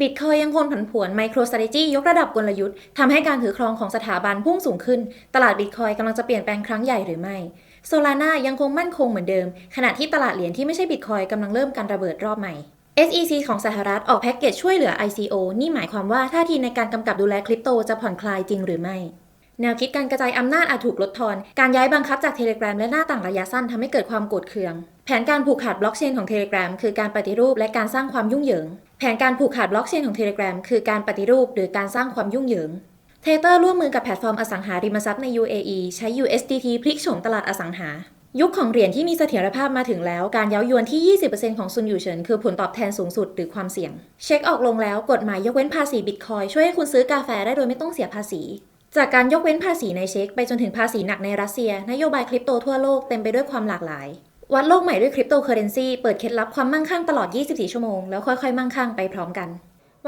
บิตคอยยังคงผันผวนไมโครสตรจียกระดับกลยุทธ์ทำให้การถือครองของสถาบันพุ่งสูงขึ้น ตลาดบิตคอยกำลังจะเปลี่ยนแปลงครั้งใหญ่หรือไม่โซลาน่ายังคงมั่นคงเหมือนเดิม ขณะที่ตลาดเหรียญที่ไม่ใช่บิตคอยกำลังเริ่มการระเบิดรอบใหม่ SEC ของสหรัฐออกแพ็กเกจช่วยเหลือ ICO นี่หมายความว่าท่าทีในการกำกับดูแลคริปโตจะผ่อนคลายจริงหรือไม่ แนวคิดการกระจายอำนาจอาจถูกลดทอน การย้ายบังคับจาก Telegram และหน้าต่างระยะสั้นทำให้เกิดความโกรธเคือง แผนการผูกขาดบล็อกเชนของ Telegram คือการปฏิรูปและการสร้างความยุ่งเหยิง แผนการผูกขาดบล็อกเชนของ Telegram คือการปฏิรูปหรือการสร้างความยุ่งเหยิงเทเตอร์ร่วมมือกับแพลตฟอร์มอสังหาริมทรัพย์ใน UAE ใช้ USDT พลิกโฉมตลาดอสังหา ยุคของเหรียญที่มีเสถียรภาพมาถึงแล้ว การเย้ายวนที่ 20%ของซุนอยู่เฉินคือผลตอบแทนสูงสุดหรือความเสี่ยง เช็คออกลงแล้วกฎหมายยกเว้นภาษีบิตคอยช่วยให้คุณซื้อกาแฟได้โดยไม่ต้องเสียภาษี จากการยกเว้นภาษีในเช็คไปจนถึงภาษีหนักในรัสเซีย นโยบายคริปโตทั่วโลกเต็มไปด้วยความหลากหลาย วัดโลกใหม่ด้วยคริปโตเคอเรนซีเปิดเคล็ดลับความมั่งคั่งตลอด 24 ชั่วโมง แล้วค่อยๆ มั่งคั่งไปพร้อมกัน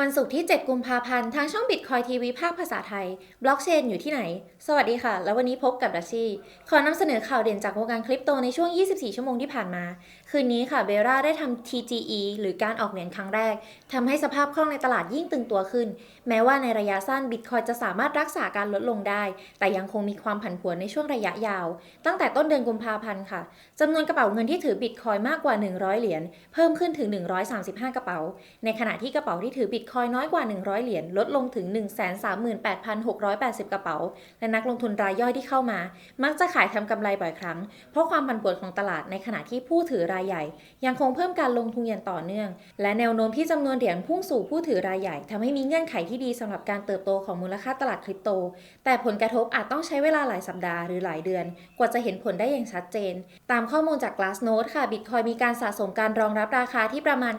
วันศุกร์ที่ 7 กุมภาพันธ์ทางช่องบิตคอยทีวีภาคภาษาไทย บล็อกเชนอยู่ที่ไหน สวัสดีค่ะ แล้ววันนี้พบกับดัชชี่ขอนำเสนอข่าวเด่นจากวงการคริปโตในช่วง 24 ชั่วโมงที่ผ่านมา คืนนี้ค่ะเบราได้ทำ TGE หรือการออกเหรียญครั้งแรกทำให้สภาพคล่องในตลาดยิ่งตึงตัวขึ้น แม้ว่าในระยะสั้นบิตคอยจะสามารถรักษาการลดลงได้ แต่ยังคงมีความผันผวนในช่วงระยะยาว ตั้งแต่ต้นเดือนกุมภาพันธ์ค่ะจำนวนกระเป๋าเงินที่ถือบิตคอยมากกว่า 100 เหรียญเพิ่มขึ้นถึง 135 กระเป๋า ในขณะที่กระเป๋าที่ถือบิตคอยน้อยกว่า 100 เหรียญลดลงถึง 138,680 กระเป๋า และนักลงทุนรายย่อยที่เข้ามา มักจะขายทำกำไรบ่อยครั้ง เพราะความผันผวนของตลาดในขณะที่ผู้ถือรายใหญ่ ยังคงเพิ่มการลงทุนอย่างต่อเนื่อง และแนวโน้มที่จำนวนเหรียญพุ่งสู่ผู้ถือรายใหญ่ทำให้มีเงื่อนไขที่ดีสำหรับการเติบโตของมูลค่าตลาดคริปโต แต่ผลกระทบอาจต้องใช้เวลาหลายสัปดาห์หรือหลายเดือน กว่าจะเห็นผลได้อย่างชัดเจน ตามข้อมูลจาก Glassnode ค่ะ Bitcoin มีการสะสมการรองรับราคาที่ประมาณ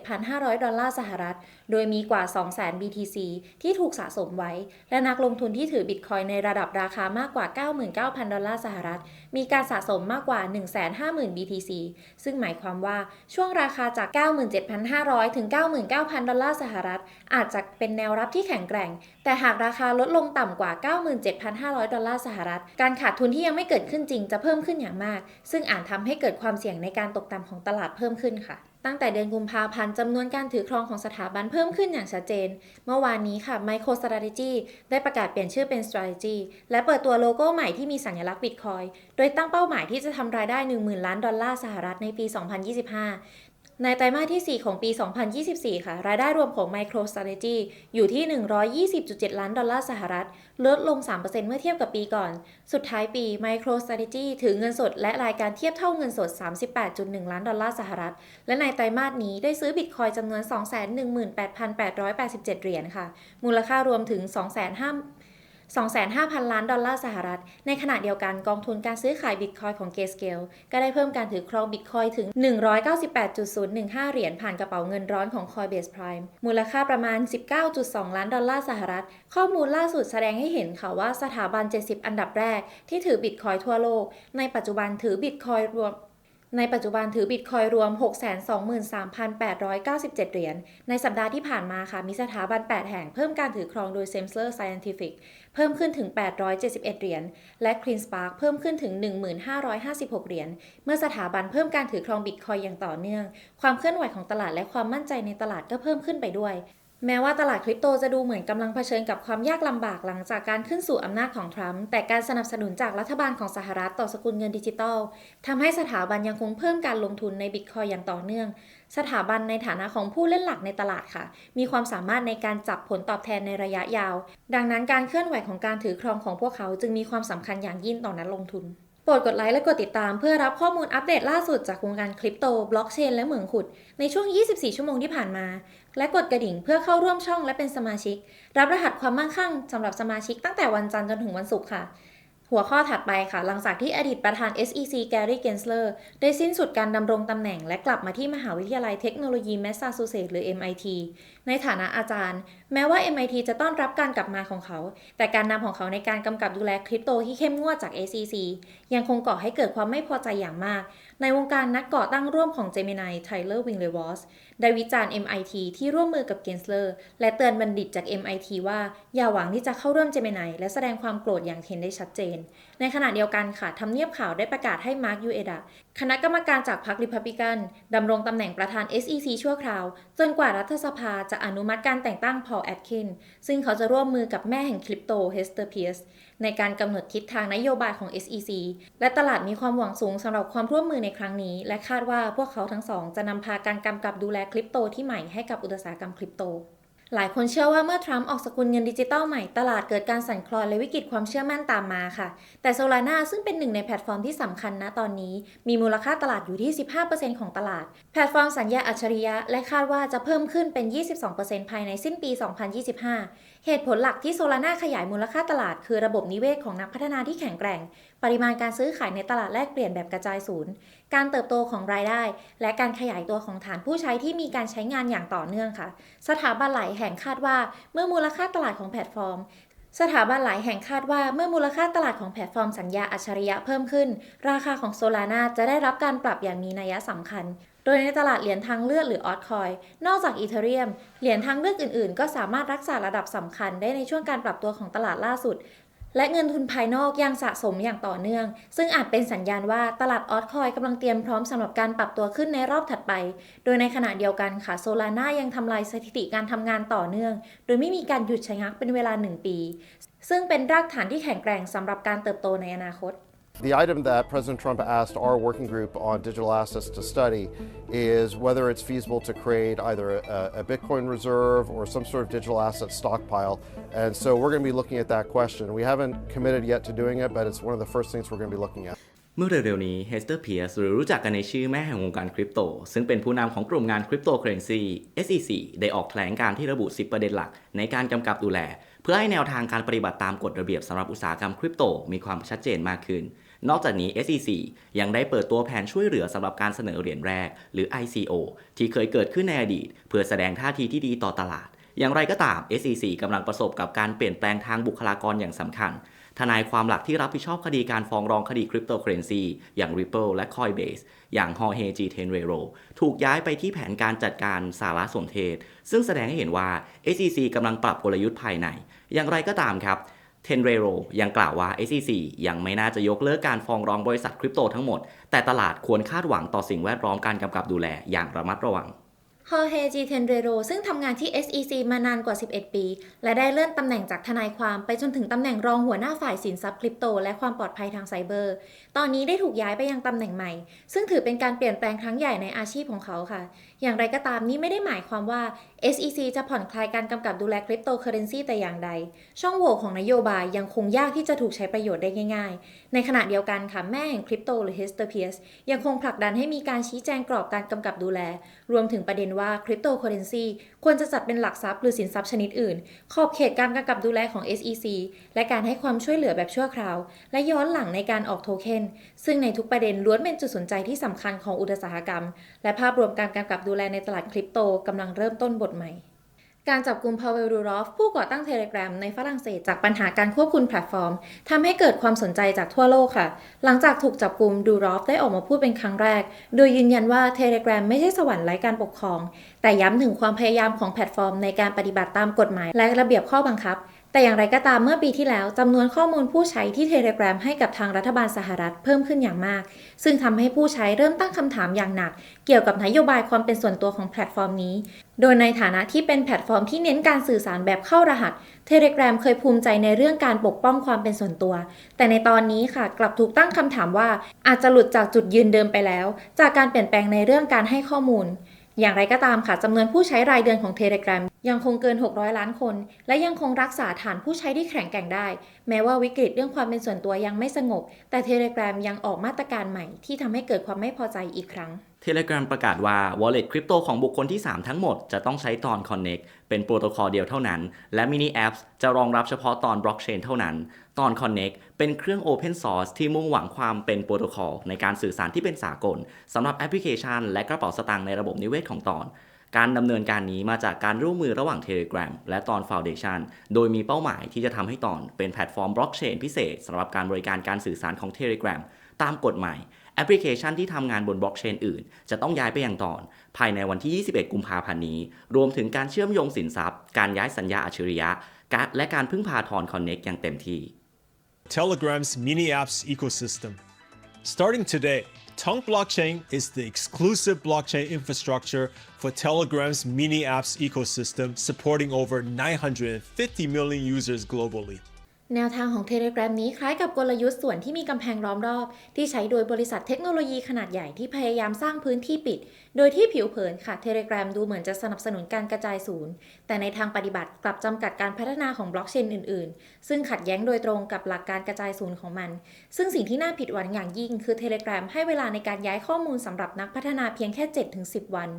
97,500 ดอลลาร์สหรัฐ โดยมีกว่า 200,000 BTC ที่ถูกสะสมไว้ และนักลงทุนที่ถือ Bitcoin ในระดับราคามากกว่า 99,000 ดอลลาร์สหรัฐ มีการสะสมมากกว่า 150,000 BTC ซึ่งหมายความว่าช่วงราคาจาก 97,500 ถึง 99,000 ดอลลาร์สหรัฐ อาจจะเป็นแนวรับที่แข็งแกร่ง แต่หากราคาลดลงต่ำกว่า 97,500 ดอลลาร์สหรัฐ การขาดทุนที่ยังไม่เกิดขึ้นจริงจะเพิ่มขึ้นอย่างมาก ซึ่งอาจทำให้เกิดความเสี่ยงในการตกต่ำของตลาดเพิ่มขึ้นค่ะ ตั้งแต่เดือนกุมภาพันธ์จำนวนการถือครองของสถาบันเพิ่มขึ้นอย่างชัดเจน เมื่อวานนี้ค่ะ MicroStrategy ได้ประกาศเปลี่ยนชื่อเป็น Strategy และเปิดตัวโลโก้ใหม่ที่มีสัญลักษณ์ Bitcoin โดยตั้งเป้าหมายที่จะทำรายได้ 10,000 ล้านดอลลาร์สหรัฐในปี 2025 ในไตรมาสที่ 4 ของปี 2024 ค่ะ รายได้รวมของ MicroStrategy อยู่ที่ 120.7 ล้านดอลลาร์สหรัฐ ลดลง 3%เมื่อเทียบกับปีก่อน สุดท้ายปี MicroStrategy ถือเงินสดและรายการเทียบเท่าเงินสด 38.1 ล้านดอลลาร์สหรัฐ และในไตรมาสนี้ได้ซื้อบิตคอยจำนวน 218,887 เหรียญค่ะ มูลค่ารวมถึง 250 25,000 ล้านดอลลาร์สหรัฐ ในขณะเดียวกันกองทุนการซื้อขายบิตคอยของ Grayscale ก็ได้เพิ่มการถือครองบิตคอยถึง 198.015 เหรียญผ่านกระเป๋าเงินร้อนของ Coinbase Prime มูลค่าประมาณ 19.2 ล้านดอลลาร์สหรัฐ ข้อมูลล่าสุดแสดงให้เห็นค่ะว่าสถาบัน 70 อันดับแรกที่ถือบิตคอยทั่วโลก ในปัจจุบันถือบิตคอยรวม ในปัจจุบันถือบิตคอยรวม 623,897 เหรียญ ในสัปดาห์ที่ผ่านมาค่ะ มีสถาบัน 8 แห่งเพิ่มการถือครองโดย Semler Scientific เพิ่มขึ้นถึง 871 เหรียญ และ CleanSpark เพิ่มขึ้นถึง 1,556 เหรียญ เมื่อสถาบันเพิ่มการถือครองบิตคอยอย่างต่อเนื่อง ความเคลื่อนไหวของตลาดและความมั่นใจในตลาดก็เพิ่มขึ้นไปด้วย แม้ว่าตลาดคริปโตจะดูเหมือนกำลังเผชิญกับความยากลำบากหลังจากการขึ้นสู่อำนาจของทรัมป์แต่การสนับสนุนจากรัฐบาลของสหรัฐต่อสกุลเงินดิจิทัลทำให้สถาบันยังคงเพิ่มการลงทุนในบิตคอยอย่างต่อเนื่อง สถาบันในฐานะของผู้เล่นหลักในตลาดค่ะ มีความสามารถในการจับผลตอบแทนในระยะยาว ดังนั้นการเคลื่อนไหวของการถือครองของพวกเขาจึงมีความสำคัญอย่างยิ่งต่อนักลงทุนโปรดกดไลค์และกดติดตามเพื่อรับข้อมูลอัปเดตล่าสุดจากวงการคริปโต บล็อกเชน และเหมืองขุด ในช่วง 24 ชั่วโมงที่ผ่านมา และกดกระดิ่งเพื่อเข้าร่วมช่องและเป็นสมาชิก รับรหัสความมั่งคั่งสำหรับสมาชิกตั้งแต่วันจันทร์จนถึงวันศุกร์ค่ะ หัวข้อถัดไปค่ะ หลังจากที่อดีตประธาน SEC แกรี่เกนสเลอร์ได้สิ้นสุดการดำรงตำแหน่ง และกลับมาที่มหาวิทยาลัยเทคโนโลยีแมสซาชูเซตส์หรือ MIT ในฐานะอาจารย์ แม้ว่า MIT จะต้อนรับการกลับมาของเขา แต่การนำของเขาในการกำกับดูแลคริปโตที่เข้มงวดจาก SEC ยังคงก่อให้เกิดความไม่พอใจอย่างมาก ในวงการนักก่อตั้งร่วมของ Gemini Tyler Winklevoss ได้วิจารณ์ MIT ที่ร่วมมือกับ Gensler และเตือนบัณฑิตจาก MIT ว่าอย่าหวังที่จะเข้าร่วม Gemini และแสดงความโกรธอย่างเห็นได้ชัดเจน ในขณะเดียวกันค่ะทำเนียบข่าวได้ประกาศให้มาร์คยูเอดะคณะกรรมการจากพรรคริพับลิกันดำรงตำแหน่งประธาน SEC ชั่วคราว จนกว่ารัฐสภาจะอนุมัติการแต่งตั้งพอลแอดคิน ซึ่งเขาจะร่วมมือกับแม่แห่งคริปโตเฮสเตอร์เพียสในการกำหนดทิศทางนโยบายของ SEC และตลาดมีความหวังสูงสำหรับความร่วมมือในครั้งนี้ และคาดว่าพวกเขาทั้งสองจะนำพาการกำกับดูแลคริปโตที่ใหม่ให้กับอุตสาหกรรมคริปโต หลายคนเชื่อว่าเมื่อทรัมป์ออกสกุลเงินดิจิตอลใหม่ตลาดเกิดการสั่นคลอนและวิกฤตความเชื่อมั่นตามมาค่ะ แต่ Solana ซึ่งเป็นหนึ่งในแพลตฟอร์มที่สำคัญนะตอนนี้ มีมูลค่าตลาดอยู่ที่ 15%ของตลาด แพลตฟอร์มสัญญาอัจฉริยะ และคาดว่าจะเพิ่มขึ้นเป็น 22%ภายในสิ้นปี 2025 เหตุผลหลักที่ Solana ขยายมูลค่าตลาด คือระบบนิเวศของนักพัฒนาที่แข็งแกร่ง ปริมาณการซื้อขายในตลาดแลกเปลี่ยนแบบกระจายศูนย์ การเติบโตของรายได้ และการขยายตัวของฐานผู้ใช้ที่มีการใช้งานอย่างต่อเนื่องค่ะ สถาบันหลายแห่งคาดว่า เมื่อมูลค่าตลาดของแพลตฟอร์มสถาบันหลายแห่งคาดว่าเมื่อมูลค่าตลาดของแพลตฟอร์มสัญญาอัจฉริยะเพิ่มขึ้น ราคาของโซลาร่าจะได้รับการปรับอย่างมีนัยสำคัญ โดยในตลาดเหรียญทางเลือกหรือออทคอยนอกจากอีเทเรียม เหรียญทางเลือกอื่นๆ ก็สามารถรักษาระดับสำคัญได้ในช่วงการปรับตัวของตลาดล่าสุด และเงินทุนภายนอกยังสะสมอย่างต่อเนื่อง ซึ่งอาจเป็นสัญญาณว่าตลาดออทคอยกำลังเตรียมพร้อมสำหรับการปรับตัวขึ้นในรอบถัดไป โดยในขณะเดียวกันค่ะโซลาร่ายังทำลายสถิติการทำงานต่อเนื่อง โดยไม่มีการหยุดชะงักเป็นเวลา 1 ปี ซึ่งเป็นรากฐานที่แข็งแกร่งสำหรับการเติบโตในอนาคต The item that President Trump asked our working group on digital assets to study is whether it's feasible to create either a, a, Bitcoin reserve or some sort of digital asset stockpile. And so we're going to be looking at that question. We haven't committed yet to doing it, but it's one of the first things we're going to be looking at. เมื่อเร็วๆนี้เฮสเตอร์เพียสหรือรู้จักกันในชื่อแม่แห่งวงการคริปโต ซึ่งเป็นผู้นำของกลุ่มงานคริปโตเคอเรนซี SEC ได้ออกแถลงการที่ระบุ 10 ประเด็นหลัก ในการกำกับดูแล เพื่อให้แนวทางการปฏิบัติตามกฎระเบียบสำหรับอุตสาหกรรมคริปโตมีความชัดเจนมากขึ้น นอกจากนี้ SEC ยังได้เปิดตัวแผนช่วยเหลือสำหรับการเสนอเหรียญแรก หรือ ICO ที่เคยเกิดขึ้นในอดีต เพื่อแสดงท่าทีที่ดีต่อตลาด อย่างไรก็ตาม SEC กำลังประสบกับการเปลี่ยนแปลงทางบุคลากรอย่างสำคัญทนายความหลักที่รับผิดชอบคดีการฟ้องร้องคดีคริปโตเคอเรนซีอย่าง Ripple และ Coinbase อย่าง Jorge G. Tenreiro ถูกย้ายไปที่แผนการจัดการสารสนเทศ ซึ่งแสดงให้เห็นว่า SEC กำลังปรับกลยุทธ์ภายใน อย่างไรก็ตามครับ เทนเรโรยังกล่าวว่า SEC ยังไม่น่าจะยกเลิกการฟ้องร้องบริษัทคริปโตทั้งหมด แต่ตลาดควรคาดหวังต่อสิ่งแวดล้อมการกำกับดูแลอย่างระมัดระวัง ฮอเฮจีเทนเรโรซึ่งทำงานที่ SEC มานานกว่า 11 ปี และได้เลื่อนตำแหน่งจากทนายความไปจนถึงตำแหน่งรองหัวหน้าฝ่ายสินทรัพย์คริปโต และความปลอดภัยทางไซเบอร์ ตอนนี้ได้ถูกย้ายไปยังตำแหน่งใหม่ ซึ่งถือเป็นการเปลี่ยนแปลงครั้งใหญ่ในอาชีพของเขาค่ะ อย่างไรก็ตามนี้ไม่ได้หมายความว่า SEC จะผ่อนคลายการกำกับดูแลคริปโตเคอเรนซีแต่อย่างใด ช่องโหว่ของนโยบายยังคงยากที่จะถูกใช้ประโยชน์ได้ง่าย ๆ ในขณะเดียวกันค่ะแม่แห่งคริปโตหรือ Hester Pierce ยังคงผลักดันให้มีการชี้แจงกรอบการกำกับดูแล รวมถึงประเด็นว่าคริปโตเคอเรนซีควรจะจัดเป็นหลักทรัพย์หรือสินทรัพย์ชนิดอื่น ขอบเขตการกำกับดูแลของ SEC และการให้ความช่วยเหลือแบบชั่วคราว และย้อนหลังในการออกโทเค็น ซึ่งในทุกประเด็นล้วนเป็นจุดสนใจที่สำคัญของอุตสาหกรรม และภาพรวมการกำกับดูแลในตลาดคริปโตกำลังเริ่มต้นบทใหม่ การจับกลุ่มพาเวลดูรอฟผู้ก่อตั้งเทเลกราฟในฝรั่งเศสจากปัญหาการควบคุมแพลตฟอร์มทำให้เกิดความสนใจจากทั่วโลกค่ะ หลังจากถูกจับกลุ่มดูรอฟได้ออกมาพูดเป็นครั้งแรก โดยยืนยันว่าเทเลกราฟไม่ใช่สวรรค์ไร้การปกครอง แต่ย้ำถึงความพยายามของแพลตฟอร์มในการปฏิบัติตามกฎหมายและระเบียบข้อบังคับ แต่อย่างไรก็ตามเมื่อปีที่แล้วจำนวนข้อมูลผู้ใช้ที่เทเลกราให้กับทางรัฐบาลสหรัฐเพิ่มขึ้นอย่างมาก ซึ่งทำให้ผู้ใช้เริ่มตั้งคำถามอย่างหนัก เกี่ยวกับนโยบายความเป็นส่วนตัวของแพลตฟอร์มนี้ โดยในฐานะที่เป็นแพลตฟอร์มที่เน้นการสื่อสารแบบเข้ารหัสเทเลกราเคยภูมิใจในเรื่องการปกป้องความเป็นส่วนตัว แต่ในตอนนี้ค่ะ กลับถูกตั้งคำถามว่าอาจจะหลุดจากจุดยืนเดิมไปแล้ว จากการเปลี่ยนแปลงในเรื่องการให้ข้อมูล อย่างไรก็ตามค่ะจำนวนผู้ใช้รายเดือนของ Telegram ยังคงเกิน 600 ล้านคน และยังคงรักษาฐานผู้ใช้ที่แข็งแกร่งได้ แม้ว่าวิกฤตเรื่องความเป็นส่วนตัวยังไม่สงบ แต่ Telegram ยังออกมาตรการใหม่ ที่ทำให้เกิดความไม่พอใจอีกครั้ง Telegram ประกาศว่า Wallet คริปโตของบุคคลที่ 3 ทั้งหมดจะต้องใช้ตอน Connect เป็นโปรโตคอลเดียวเท่านั้น และ Mini Apps จะรองรับเฉพาะตอน Blockchain เท่านั้น ตอน Connect เป็นเครื่อง Open Source ที่มุ่งหวังความเป็นโปรโตคอลในการสื่อสารที่เป็นสากลสำหรับแอปพลิเคชัน และกระเป๋าสตางค์ในระบบนิเวศของตอน การดำเนินการนี้มาจากการร่วมมือระหว่าง Telegram และตอน Foundation โดยมีเป้าหมายที่จะทำให้ตอนเป็นแพลตฟอร์มบล็อกเชนพิเศษสำหรับการบริการการสื่อสารของ Telegram ตามกฎหมายแอปพลิเคชันที่ทำงานบนบล็อกเชนอื่น จะต้องย้ายไปย่างตอน ภายในวันที่ 21 กุมภาพันธ์นี้ รวมถึงการเชื่อมโยงสินทรัพย์ การย้ายสัญญาอัจฉริยะและการพึ่งพาทอนคอนเน็กอย่างเต็มที่ Telegram's mini apps ecosystem. Starting today, Tongue Blockchain is the exclusive blockchain infrastructure for Telegram's mini apps ecosystem, supporting over 950 million users globally. แนวทางของ Telegram นี้คล้ายกับกลยุทธ์ส่วนที่มีกำแพงล้อมรอบ ที่ใช้โดยบริษัทเทคโนโลยีขนาดใหญ่ที่พยายามสร้างพื้นที่ปิด โดยที่ผิวเผินค่ะ Telegram ดูเหมือนจะสนับสนุนการกระจายศูนย์ แต่ในทางปฏิบัติกลับจำกัดการพัฒนาของบล็อกเชนอื่นๆ ซึ่งขัดแย้งโดยตรงกับหลักการกระจายศูนย์ของมัน ซึ่งสิ่งที่น่าผิดหวังอย่างยิ่งคือ Telegram ให้เวลาในการย้ายข้อมูลสำหรับนักพัฒนาเพียงแค่ 7-10 วัน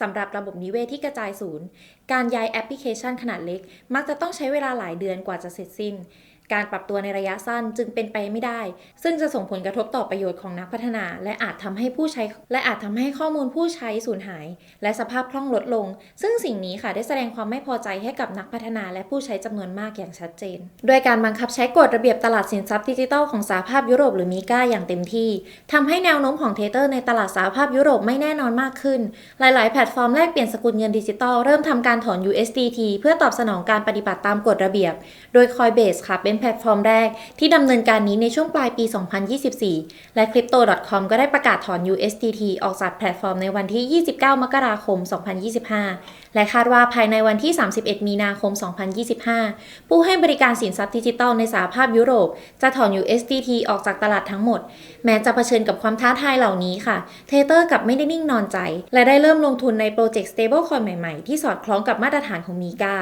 สำหรับระบบนิเวศที่กระจายศูนย์ การย้ายแอปพลิเคชันขนาดเล็ก มักจะต้องใช้เวลาหลายเดือนกว่าจะเสร็จสิ้น การปรับตัวในระยะสั้นจึงเป็นไปไม่ได้ ซึ่งจะส่งผลกระทบต่อประโยชน์ของนักพัฒนา และอาจทำให้ผู้ใช้ และอาจทำให้ข้อมูลผู้ใช้สูญหาย และสภาพคล่องลดลง ซึ่งสิ่งนี้ค่ะได้แสดงความไม่พอใจให้กับนักพัฒนา และผู้ใช้จำนวนมากอย่างชัดเจน โดยการบังคับใช้กฎระเบียบตลาดสินทรัพย์ดิจิทัลของสหภาพยุโรปหรือมีก้าอย่างเต็มที่ทำให้แนวโน้มของเทเตอร์ในตลาดสหภาพยุโรปไม่แน่นอนมากขึ้น หลาย ๆ แพลตฟอร์มแลกเปลี่ยนสกุลเงินดิจิตอลเริ่มทำการถอน USDT เพื่อตอบสนองการปฏิบัติตามกฎระเบียบ โดย Coinbase ค่ะเป็นแพลตฟอร์มแรก ที่ดำเนินการนี้ในช่วงปลายปี 2024 และ Crypto.com ก็ได้ประกาศถอน USDT ออกจากแพลตฟอร์มในวันที่ 29 มกราคม 2025 และคาดว่าภายในวันที่ 31 มีนาคม 2025 ผู้ให้บริการสินทรัพย์ดิจิทัลในสหภาพยุโรป จะถอน USDT ออกจากตลาดทั้งหมด แม้จะเผชิญกับความท้าทายเหล่านี้ค่ะเทเตอร์กับไม่ได้นิ่งนอนใจ และได้เริ่มลงทุนในโปรเจกต์ stablecoin ใหม่ๆ ที่สอดคล้องกับมาตรฐานของมีกา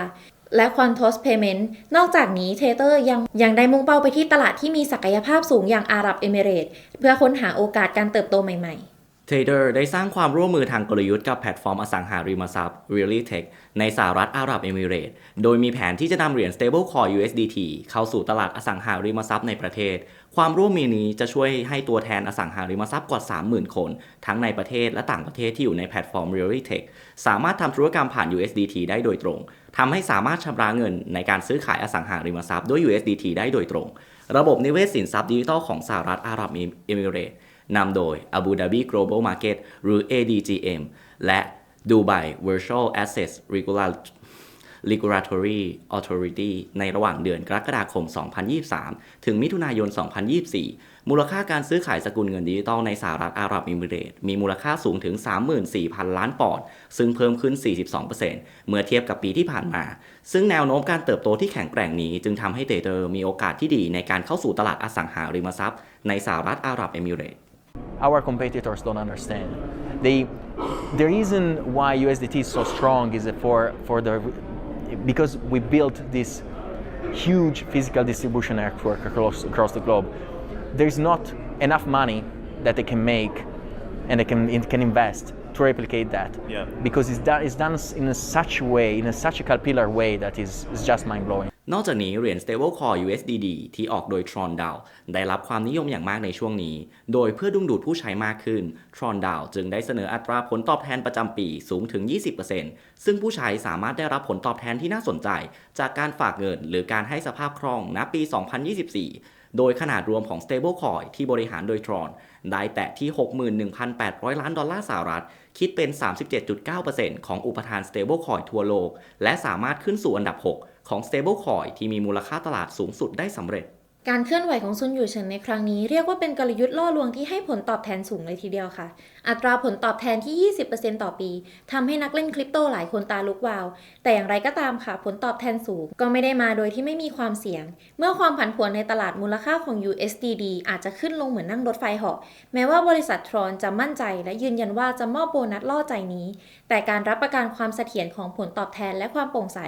และ Quantos Payment นอกจากนี้เทเตอร์ยังยังได้มุ่งเป้าไปที่ตลาดที่มีศักยภาพสูงอย่างอาหรับเอมิเรตเพื่อค้นหาโอกาสการเติบโตใหม่ๆเทรดเดอร์ได้สร้างความร่วมมือทางกลยุทธ์กับแพลตฟอร์มอสังหาริมทรัพย์ Really Tech ในสหรัฐอาหรับเอมิเรตโดยมีแผนที่จะนำเหรียญ Stablecoin USDT เข้าสู่ตลาดอสังหาริมทรัพย์ในประเทศ ความร่วมมือนี้จะช่วยให้ตัวแทนอสังหาริมทรัพย์กว่า 30,000 คน ทั้งในประเทศและต่างประเทศที่อยู่ในแพลตฟอร์ม Really Tech สามารถทำธุรกรรมผ่าน USDT ได้โดยตรงทำให้สามารถชำระเงินในการซื้อขายอสังหาริมทรัพย์ด้วย USDT ได้โดยตรง ระบบนิเวศสินทรัพย์ดิจิทัลของสหรัฐอาหรับเอมิเรตส์นำโดย Abu Dhabi Global Market หรือ ADGM และ Dubai Virtual Assets Regular- Regulatory Authority ในระหว่างเดือนกรกฎาคม 2023 ถึงมิถุนายน 2024 มูลค่าการซื้อขายสกุลเงินดิจิตอลในสหรัฐอาหรับเอมิเรตส์มีมูลค่าสูงถึง 34,000 ล้านปอนด์ซึ่งเพิ่มขึ้น 42%เมื่อเทียบกับปีที่ผ่านมา ซึ่งแนวโน้มการเติบโตที่แข็งแกร่งนี้ จึงทำให้เตเตอร์มีโอกาสที่ดีในการเข้าสู่ตลาดอสังหาริมทรัพย์ในสหรัฐอาหรับเอมิเรตส์ our competitors don't understand. They, the reason why USDT is so strong is for, for the, because we built this huge physical distribution network across, across the globe. There's not enough money that they can make and they can, it can invest to replicate that. Yeah. Because it's done, it's done in a such a way, in a such a capillary way that is, is just mind blowing. นอกจากนี้เหรียญ stablecoin USDD ที่ออกโดย Tron DAO ได้รับความนิยมอย่างมากในช่วงนี้ โดยเพื่อดึงดูดผู้ใช้มากขึ้น Tron DAO จึงได้เสนออัตราผลตอบแทนประจำปีสูงถึง 20%ซึ่งผู้ใช้สามารถได้รับผลตอบแทนที่น่าสนใจ จากการฝากเงินหรือการให้สภาพคล่องณปี 2024 โดยขนาดรวมของ stablecoin ที่บริหารโดย Tron ได้แตะที่ 61,800 ล้านดอลลาร์สหรัฐ คิดเป็น 37.9%ของอุปทาน stablecoin ทั่วโลก และสามารถขึ้นสู่อันดับ 6 ของ stablecoin ที่มีมูลค่าตลาดสูงสุดได้สำเร็จ การเคลื่อนไหวของซุนอยู่เฉินในครั้งนี้เรียกว่าเป็นกลยุทธ์ล่อลวงที่ให้ผลตอบแทนสูงเลยทีเดียวค่ะ อัตราผลตอบแทนที่ 20%ต่อปีทำให้นักเล่นคริปโตหลายคนตาลุกวาว แต่อย่างไรก็ตามค่ะ ผลตอบแทนสูง ก็ไม่ได้มาโดยที่ไม่มีความเสี่ยง เมื่อความผันผวนในตลาดมูลค่าของ USDD อาจจะขึ้นลงเหมือนนั่งรถไฟเหาะแม้ว่าบริษัททรอนจะมั่นใจ และยืนยันว่าจะมอบโบนัสล่อใจนี้ แต่การรับประกันความเสถียรของผลตอบแทนและความโปร่งใส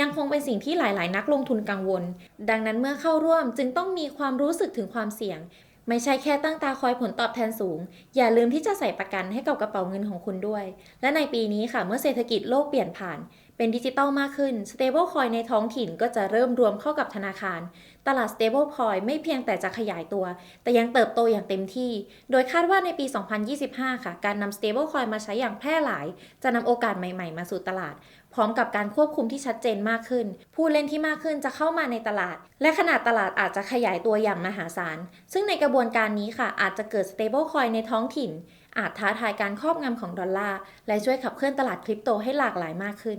ยังคงเป็นสิ่งที่หลาย ๆ นักลงทุนกังวล ดังนั้นเมื่อเข้าร่วมจึงต้องมีความรู้สึกถึงความเสี่ยง ไม่ใช่แค่ตั้งตาคอยผลตอบแทนสูง อย่าลืมที่จะใส่ประกันให้กับกระเป๋าเงินของคุณด้วย และในปีนี้ค่ะ เมื่อเศรษฐกิจโลกเปลี่ยนผ่าน เป็นดิจิตอลมากขึ้น stablecoin ในท้องถิ่นก็จะเริ่มรวมเข้ากับธนาคาร ตลาด stablecoin ไม่เพียงแต่จะขยายตัว แต่ยังเติบโตอย่างเต็มที่ โดยคาดว่าในปี 2025 ค่ะ การนำ stablecoin มาใช้อย่างแพร่หลาย จะนำโอกาสใหม่ๆ มาสู่ตลาด พร้อมกับการควบคุมที่ชัดเจนมากขึ้น ผู้เล่นที่มากขึ้นจะเข้ามาในตลาด และขนาดตลาดอาจจะขยายตัวอย่างมหาศาล ซึ่งในกระบวนการนี้ค่ะ อาจจะเกิด stable coin ในท้องถิ่นอาจท้าทายการครอบงำของดอลลาร์ และช่วยขับเคลื่อนตลาดคริปโตให้หลากหลายมากขึ้น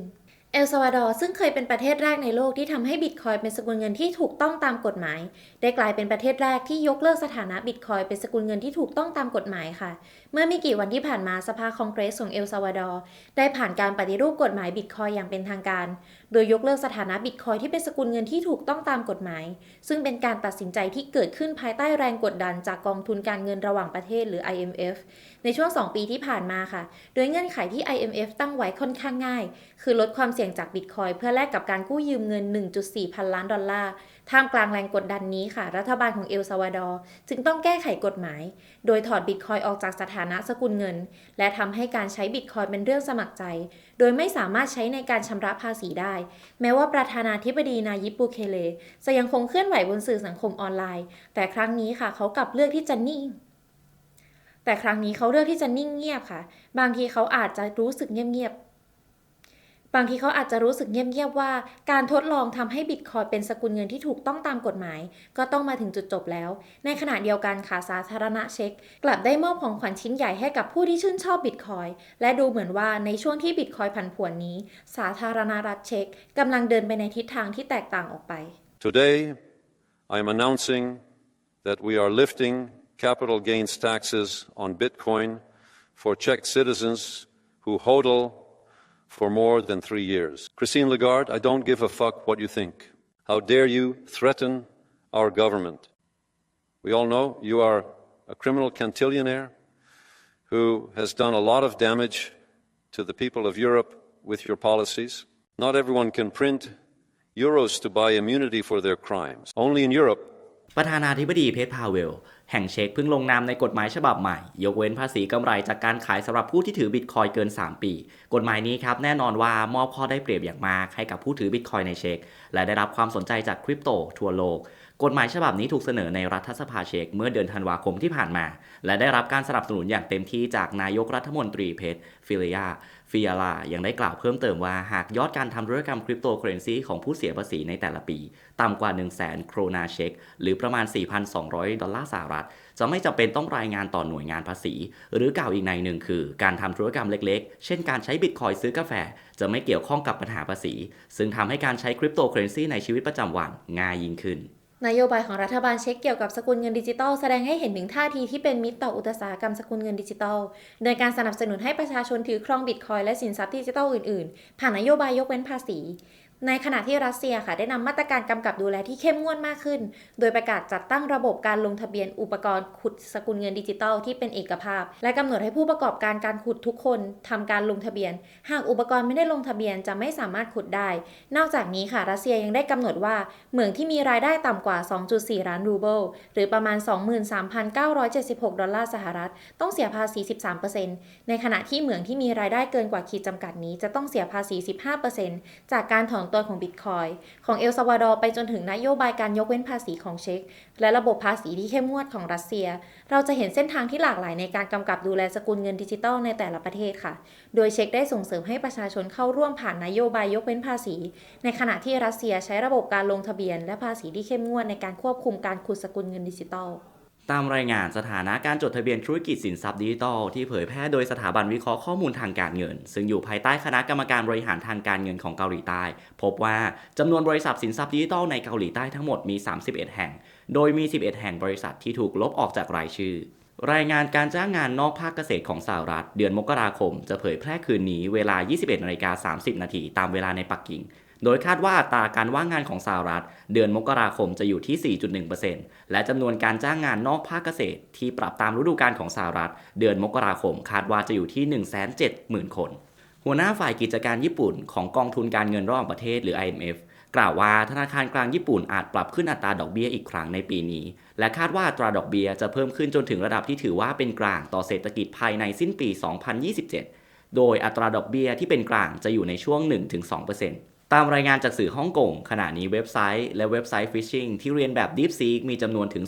เอลซาวาดอร์ซึ่งเคยเป็นประเทศแรกในโลกที่ทำให้บิตคอยเป็นสกุลเงินที่ถูกต้องตามกฎหมาย ได้กลายเป็นประเทศแรกที่ยกเลิกสถานะบิตคอยเป็นสกุลเงินที่ถูกต้องตามกฎหมายค่ะมื่อไม่กี่วันที่ผ่านมาสภาคองเกรสของเอลซาวาดอร์ได้ผ่านการปฏิรูปกฎหมายบิตคอยอย่างเป็นทางการ โดยยกเลิกสถานะบิตคอยที่เป็นสกุลเงินที่ถูกต้องตามกฎหมาย ซึ่งเป็นการตัดสินใจที่เกิดขึ้นภายใต้แรงกดดันจากกองทุนการเงินระหว่างประเทศหรือ IMF ในช่วง 2 ปีที่ผ่านมาค่ะ โดยเงื่อนไขที่ IMF ตั้งไว้ค่อนข้างง่าย คือลดความเสี่ยงจากบิตคอยเพื่อแลกกับการกู้ยืมเงิน 1.4 พันล้านดอลลาร์ ท่ามกลางแรงกดดันนี้ค่ะ รัฐบาลของเอลซาวาดอร์จึงต้องแก้ไขกฎหมาย โดยถอดบิตคอยออกจากสถานะสกุลเงิน และทำให้การใช้บิตคอยเป็นเรื่องสมัครใจ โดยไม่สามารถใช้ในการชำระภาษีได้ แม้ว่าประธานาธิบดีนายิปปูเคเล จะยังคงเคลื่อนไหวบนสื่อสังคมออนไลน์ แต่ครั้งนี้ค่ะ เขากลับเลือกที่จะนิ่งแต่ครั้งนี้เขาเลือกที่จะนิ่งเงียบค่ะ บางทีเขาอาจจะรู้สึกเงียบๆ บางทีเขาอาจจะรู้สึกเงียบๆว่าการทดลองทำให้บิตคอยเป็นสกุลเงินที่ถูกต้องตามกฎหมาย ก็ต้องมาถึงจุดจบแล้ว ในขณะเดียวกันค่ะสาธารณะเช็กกลับได้มอบของขวัญชิ้นใหญ่ให้กับผู้ที่ชื่นชอบบิตคอยและดูเหมือนว่าในช่วงที่บิตคอยผันผวนนี้ สาธารณรัฐเช็กกำลังเดินไปในทิศทางที่แตกต่างออกไป Today, I am announcing that we are lifting capital gains taxes on Bitcoin for Czech citizens who hodl for more than three years. Christine Lagarde, I don't give a fuck what you think. How dare you threaten our government? We all know you are a criminal cantillionaire who has done a lot of damage to the people of Europe with your policies. Not everyone can print euros to buy immunity for their crimes. Only in Europe ประธานาธิบดีเพทพาเวล แห่งเช็กเพิ่งลงนามในกฎหมายฉบับใหม่ ยกเว้นภาษีกำไรจากการขายสำหรับผู้ที่ถือบิตคอยเกิน 3 ปี กฎหมายนี้ครับแน่นอนว่ามอบข้อได้เปรียบอย่างมากให้กับผู้ถือบิตคอยในเช็กและได้รับความสนใจจากคริปโตทั่วโลกกฎหมายฉบับนี้ถูกเสนอในรัฐสภาเช็กเมื่อเดือนธันวาคมที่ผ่านมา และได้รับการสนับสนุนอย่างเต็มที่จากนายกรัฐมนตรีเพทรฟิเลีย ฟิยาลายังได้กล่าวเพิ่มเติมว่าหากยอดการทำธุรกรรมคริปโตเคอเรนซีของผู้เสียภาษีในแต่ละปี ต่ำกว่า 1 0 0 0 0แสนโครนาเช็กหรือประมาณ 4,200 ดอลลาร์สหรัฐ จะไม่จำเป็นต้องรายงานต่อหน่วยงานภาษี หรือกล่าวอีกในหนึ่งคือ การทำธุรกรรมเล็กๆ เช่นการใช้บิตคอยซื้อกาแฟ จะไม่เกี่ยวข้องกับปัญหาภาษี ซึ่งทำให้การใช้คริปโตเคอเรนซีในชีวิตประจำวันง่ายยิ่งขึ้น นโยบายของรัฐบาลเช็คเกี่ยวกับสกุลเงินดิจิทัลแสดงให้เห็นถึงท่าทีที่เป็นมิตรต่ออุตสาหกรรมสกุลเงินดิจิทัล โดยการสนับสนุนให้ประชาชนถือครองบิตคอยและสินทรัพย์ดิจิทัลอื่น ๆ ผ่านนโยบายยกเว้นภาษี ในขณะที่รัสเซียค่ะได้นำมาตรการกำกับดูแลที่เข้มงวดมากขึ้น โดยประกาศจัดตั้งระบบการลงทะเบียนอุปกรณ์ขุดสกุลเงินดิจิทัลที่เป็นเอกภาพ และกำหนดให้ผู้ประกอบการการขุดทุกคนทำการลงทะเบียน หากอุปกรณ์ไม่ได้ลงทะเบียนจะไม่สามารถขุดได้ นอกจากนี้ค่ะรัสเซียยังได้กำหนดว่าเหมืองที่มีรายได้ต่ำกว่า 2.4 ล้านรูเบิลหรือประมาณ 23,976 ดอลลาร์สหรัฐ ต้องเสียภาษี 13%ในขณะที่เหมืองที่มีรายได้เกินกว่าขีดจำกัดนี้จะต้องเสียภาษี 15%จากการถอนตัวของบิตคอยของเอลซาวาดอร์ไปจนถึงนโยบายการยกเว้นภาษีของเช็กและระบบภาษีที่เข้มงวดของรัสเซีย เราจะเห็นเส้นทางที่หลากหลายในการกำกับดูแลสกุลเงินดิจิทัลในแต่ละประเทศค่ะ โดยเช็กได้ส่งเสริมให้ประชาชนเข้าร่วมผ่านนโยบายยกเว้นภาษี ในขณะที่รัสเซียใช้ระบบการลงทะเบียน และภาษีที่เข้มงวดในการควบคุมการขุดสกุลเงินดิจิทัล ตามรายงานสถานะการจดทะเบียนธุรกิจสินทรัพย์ดิจิทัลที่เผยแพร่โดยสถาบันวิเคราะห์ข้อมูลทางการเงิน ซึ่งอยู่ภายใต้คณะกรรมการบริหารทางการเงินของเกาหลีใต้ พบว่าจำนวนบริษัทสินทรัพย์ดิจิทัลในเกาหลีใต้ทั้งหมดมี 31 แห่ง โดยมี 11 แห่งบริษัทที่ถูกลบออกจากรายชื่อ รายงานการจ้างงานนอกภาคเกษตรของสหรัฐ เดือนมกราคม จะเผยแพร่คืนนี้เวลา 21นาฬิกา30 นาทีตามเวลาในปักกิ่ง โดยคาดว่าอัตราการว่างงานของสหรัฐ เดือนมกราคมจะอยู่ที่ 4.1%และจำนวนการจ้างงานนอกภาคเกษตร ที่ปรับตามฤดูกาลของสหรัฐ เดือนมกราคมคาดว่าจะอยู่ที่ 170,000 คน หัวหน้าฝ่ายกิจการญี่ปุ่นของกองทุนการเงินระหว่างประเทศหรือ IMF กล่าวว่าธนาคารกลางญี่ปุ่นอาจปรับขึ้นอัตราดอกเบี้ยอีกครั้งในปีนี้ และคาดว่าอัตราดอกเบี้ยจะเพิ่มขึ้นจนถึงระดับที่ถือว่าเป็นกลางต่อเศรษฐกิจภายในสิ้นปี 2027 โดยอัตราดอกเบี้ยที่เป็นกลางจะอยู่ในช่วง 1-2% ตามรายงานจากสื่อฮ่องกงขณะนี้เว็บไซต์ และเว็บไซต์ฟิชชิงที่เรียนแบบ DeepSeek มีจำนวนถึง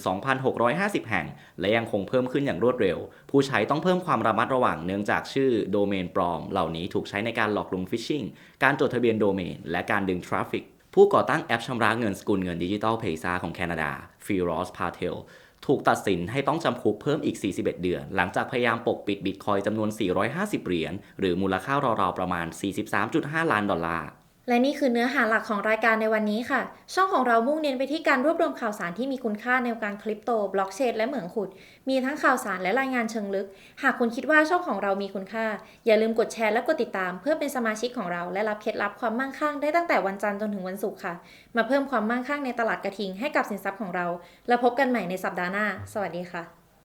2,650 แห่ง และยังคงเพิ่มขึ้นอย่างรวดเร็ว ผู้ใช้ต้องเพิ่มความระมัดระวังเนื่องจากชื่อโดเมนปลอม เหล่านี้ถูกใช้ในการหลอกลวงฟิชชิงการจดทะเบียนโดเมน และการดึงทราฟฟิกผู้ก่อตั้งแอปชำระเงินสกุลเงินดิจิทัลเพย์ซาของแคนาดาฟิรอสพาเทลถูกตัดสินให้ต้องจำคุกเพิ่มอีก 41 เดือน หลังจากพยายามปกปิดบิตคอยจำนวน 450 เหรียญหรือมูลค่าราวๆประมาณ 43.5 ล้านดอลลาร์ และนี่คือเนื้อหาหลักของรายการในวันนี้ค่ะ ช่องของเรามุ่งเน้นไปที่การรวบรวมข่าวสารที่มีคุณค่าในการคริปโต บล็อกเชนและเหมืองขุด มีทั้งข่าวสารและรายงานเชิงลึก หากคุณคิดว่าช่องของเรามีคุณค่า อย่าลืมกดแชร์และกดติดตาม เพื่อเป็นสมาชิกของเราและรับเคล็ดลับความมั่งคั่งได้ตั้งแต่วันจันทร์จนถึงวันศุกร์ค่ะ มาเพิ่มความมั่งคั่งในตลาดกระทิงให้กับสินทรัพย์ของเรา แล้วพบกันใหม่ในสัปดาห์หน้า สวัสดีค่ะ